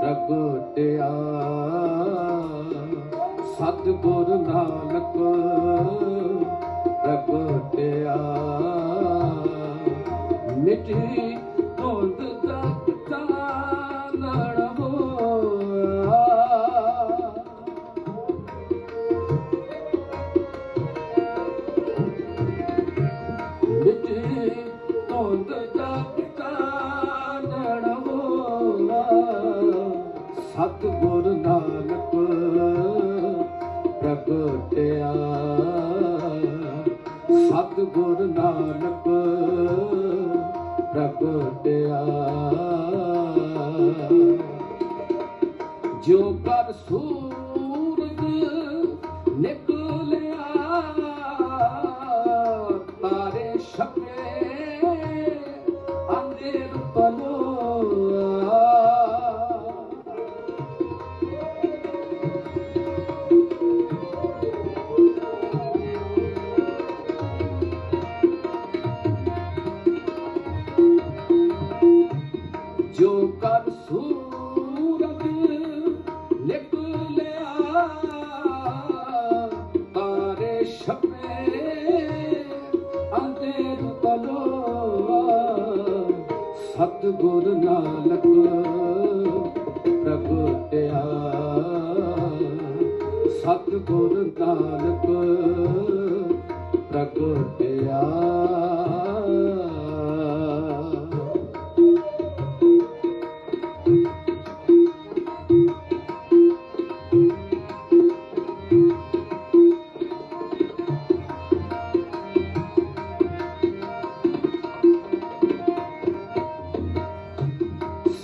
ਪ੍ਰਗਟਿਆ ਸਤਿਗੁਰ ਨਾਨਕ ਪ੍ਰਗਟਿਆ ਮਿੱਠੀ ਧੁੰਦ ਸੂਰਜ ਨਿਕਲਿਆ ਤਾਰੇ ਸ਼ਬਦ ਸਤ ਗੁਰ ਨਾਨਕ ਪ੍ਰਭ ਧਿਆ ਸਤ ਗੁਰ ਨਾਨਕ।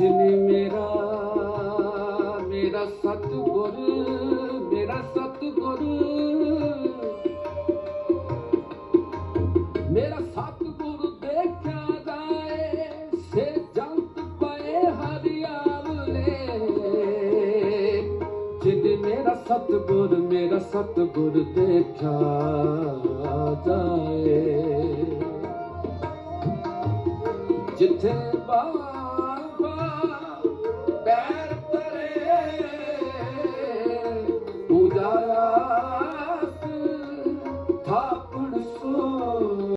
ਜਿਨੇ ਮੇਰਾ ਮੇਰਾ ਸਤਗੁਰ ਮੇਰਾ ਸਤਗੁਰ। ਮੇਰਾ ਸਤਗੁਰ ਦੇਖਿਆ ਜਾਏ ਸੇ ਜੰਤ ਪਏ ਹਰਿਆਵਲੇ। ਜਿਨੇ ਮੇਰਾ ਸਤਗੁਰ ਮੇਰਾ ਸਤਗੁਰ ਦੇਖਿਆ ਜਾਏ। ਜਿੱਥੇ ਬਾ